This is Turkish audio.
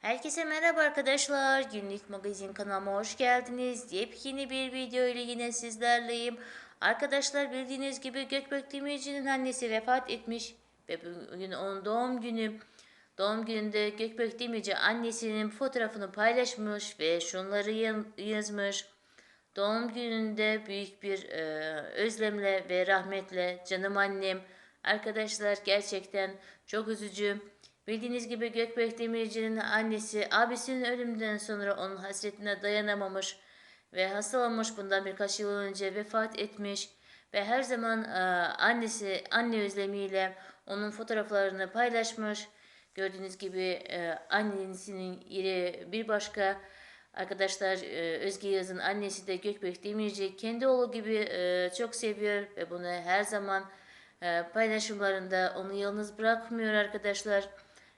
Herkese merhaba arkadaşlar. Günlük magazin kanalıma hoş geldiniz. Yepyeni bir video ile yine sizlerleyim. Arkadaşlar bildiğiniz gibi Gökbek Demirci'nin annesi vefat etmiş ve bugün onun doğum günü. Doğum gününde Gökbek Demirci annesinin fotoğrafını paylaşmış ve şunları ya- yazmış. Doğum gününde büyük bir e, özlemle ve rahmetle canım annem. Arkadaşlar gerçekten çok üzücü. Bildiğiniz gibi Gökbek Demirci'nin annesi abisinin ölümünden sonra onun hasretine dayanamamış ve hastalanmış bundan birkaç yıl önce vefat etmiş ve her zaman e, annesi anne özlemiyle onun fotoğraflarını paylaşmış. Gördüğünüz gibi e, annesinin yeri bir başka. Arkadaşlar e, Özge Yaz'ın annesi de Gökbek Demirci kendi oğlu gibi e, çok seviyor ve bunu her zaman e, paylaşımlarında onu yalnız bırakmıyor arkadaşlar.